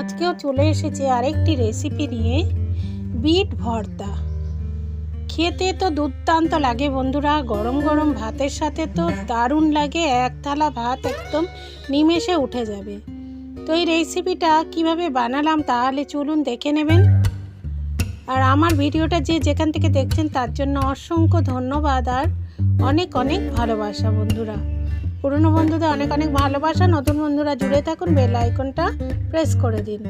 আজকেও চলে এসেছে আরেকটি রেসিপি নিয়ে বিট ভর্তা। খেতে তো দুর্দান্ত লাগে বন্ধুরা গরম গরম ভাতের সাথে তো দারুণ লাগে এক থালা ভাত একদম নিমেষে উঠে যাবে। তো এই রেসিপিটা কীভাবে বানালাম তাহলে চলুন দেখে নেবেন। আর আমার ভিডিওটা যে যেখান থেকে দেখছেন তার জন্য অসংখ্য ধন্যবাদ আর অনেক অনেক ভালোবাসা বন্ধুরা। পুরনো বন্ধুদের অনেক অনেক ভালোবাসা, নতুন বন্ধুরা জুড়ে থাকুন বেল আইকনটা প্রেস করে দিন।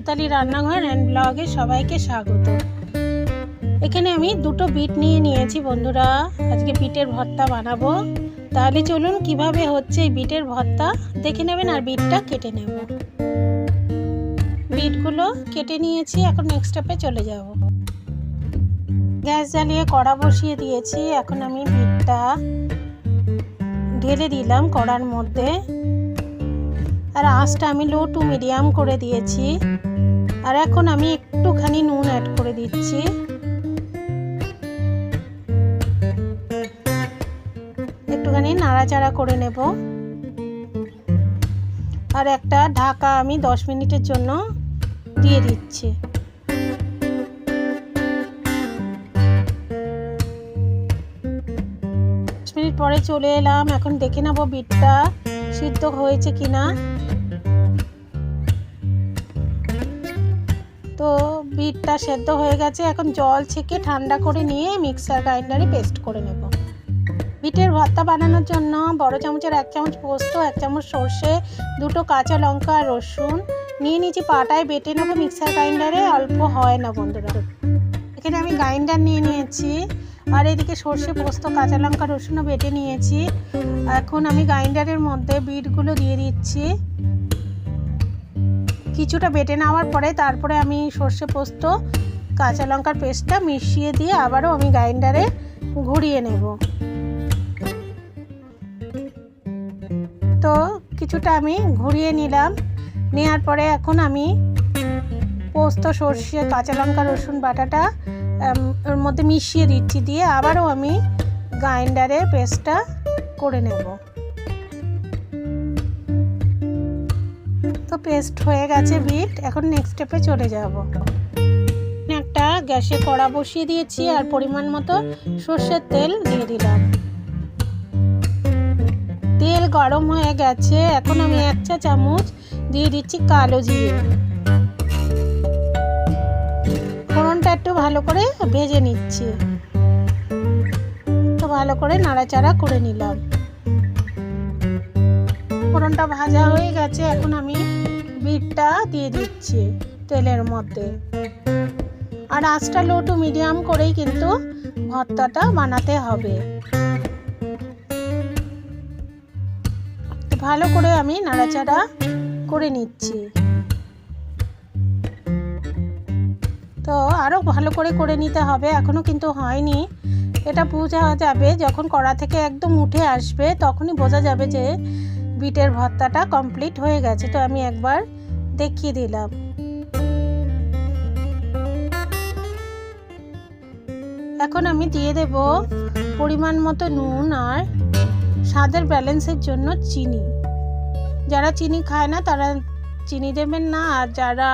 ইতালি রান্নাঘর অ্যান্ড ব্লগে সবাইকে স্বাগত। এখানে আমি দুটো বিট নিয়ে নিয়েছি বন্ধুরা। আজকে বিটের ভর্তা বানাবো। তাহলে চলুন কীভাবে হচ্ছে এই বিটের ভর্তা? দেখে নেবেন আর বিটটা কেটে নেব। বিটগুলো কেটে নিয়েছি, এখন নেক্সট স্টেপে চলে যাব। গ্যাস জ্বালিয়ে কড়া বসিয়ে দিয়েছি, এখন আমি বিটটা ঢেলে দিলাম কড়ার মধ্যে। আর আঁচটা আমি লো টু মিডিয়াম করে দিয়েছি। আর এখন আমি একটুখানি নুন অ্যাড করে দিচ্ছি। একটুখানি নাড়াচাড়া করে নেব। আর একটা ঢাকা আমি দশ মিনিটের জন্য দিয়ে দিচ্ছি। মিনিট পরে চলে এলাম। এখন দেখে নেব বিটটা সিদ্ধ হয়েছে কিনা। তো বিটটা সেদ্ধ হয়ে গেছে। এখন জল ছেঁকে ঠান্ডা করে নিয়ে মিক্সার গ্রাইন্ডারে পেস্ট করে নেব। বিটের ভর্তা বানানোর জন্য বড় চামচের এক চামচ পোস্ত, এক চামচ সর্ষে, দুটো কাঁচা লঙ্কা আর রসুন নিয়ে নিয়েছি পাটায় বেটে নেব মিক্সার গ্রাইন্ডারে। অল্প হয় না বন্ধুরা। এখানে আমি গ্রাইন্ডার নিয়ে নিয়েছি। আর এদিকে সর্ষে পোস্ত, কাঁচা লঙ্কা, রসুনও বেটে নিয়েছি। এখন আমি গ্রাইন্ডারের মধ্যে বিটগুলো দিয়ে দিচ্ছি। কিছুটা বেটে নেওয়ার পরে তারপরে আমি সর্ষে পোস্ত, কাঁচা লঙ্কার পেস্টটা মিশিয়ে দিয়ে আবারও আমি গ্রাইন্ডারে ঘুরিয়ে নেব। তো কিছুটা আমি ঘুরিয়ে নিলাম। নেওয়ার পরে এখন আমি পোস্ত, সর্ষে, কাঁচা লঙ্কা, রসুন, বাটাটা ওর মধ্যে মিশিয়ে দিচ্ছি দিয়ে আবারও আমি গ্রাইন্ডারে পেস্টটা করে নেব। তো পেস্ট হয়ে গেছে বিট, এখন নেক্সট স্টেপে চলে যাব। একটা গ্যাসে কড়া বসিয়ে দিয়েছি আর পরিমাণ মতো সর্ষের তেল দিয়ে দিলাম। তেল গরম হয়ে গেছে, এখন আমি এক চা চামচ দিয়ে দিচ্ছি কালো জিরে। ফোড়নটা একটু ভালো করে ভেজে নিচ্ছি। তো ভালো করে নাড়াচাড়া করে নিলাম। ফোড়নটা ভাজা হয়ে গেছে, এখন আমি বিটটা দিয়ে দিচ্ছি তেলের মধ্যে। আর আঁচটা লো টু মিডিয়াম করেই কিন্তু ভর্তাটা বানাতে হবে। ভালো করে আমি নাড়াচাড়া করে নিচ্ছি। তো আরও ভালো করে করে নিতে হবে এখনও কিন্তু হয়নি। এটা বোঝা যাবে যখন কড়া থেকে একদম উঠে আসবে, তখনই বোঝা যাবে যে বিটের ভর্তাটা কমপ্লিট হয়ে গেছে। তো আমি একবার দেখিয়ে দিলাম। এখন আমি দিয়ে দেব পরিমাণ মতো নুন আর স্বাদের ব্যালেন্সের জন্য চিনি। যারা চিনি খায় না, তারা চিনি দেবেন না। আর যারা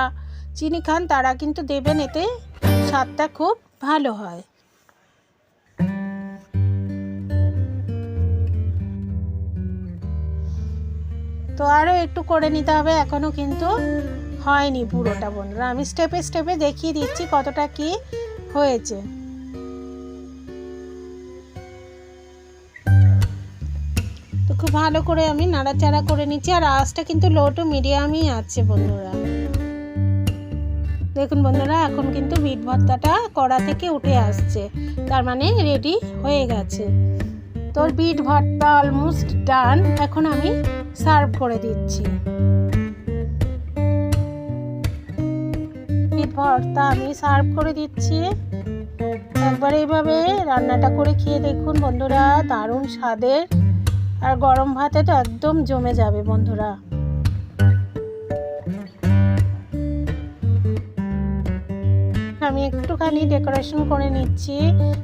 চিনি খান, তারা কিন্তু দেবেন এতে স্বাদটা খুব ভালো হয়। তো আরও একটু করে নিতে হবে এখনও কিন্তু হয়নি পুরোটা বন্ধুরা। আমি স্টেপে স্টেপে দেখিয়ে দিচ্ছি কতটা কি হয়েছে। তো খুব ভালো করে আমি নাড়াচাড়া করে নিচ্ছি, আর আঁচটা কিন্তু লো টু মিডিয়ামই আছে বন্ধুরা। দেখুন বন্ধুরা, এখন কিন্তু বিট ভর্তাটা কড়া থেকে উঠে আসছে। তার মানে রেডি হয়ে গেছে। তোর বিট ভর্তা অলমোস্ট ডান এখন আমি সার্ভ করে দিচ্ছি। বিট ভর্তা আমি সার্ভ করে দিচ্ছি। একবার এইভাবে রান্নাটা করে খেয়ে দেখুন বন্ধুরা, দারুণ স্বাদের। আর গরম ভাতে তো একদম জমে যাবে বন্ধুরা। আমি একটুখানি ডেকোরেশন করে নিচ্ছি।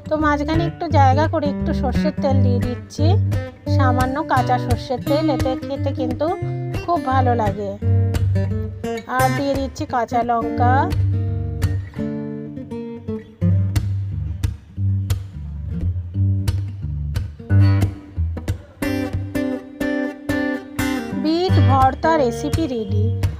তো মাঝখানে একটু জায়গা করে একটু সর্ষের তেল দিয়ে দিচ্ছি। সামান্য কাঁচা সর্ষের তেল, এতে খেতে কিন্তু খুব ভালো লাগে। আর দিয়ে দিচ্ছি কাঁচা লঙ্কা। বিট ভর্তা রেসিপি রেডি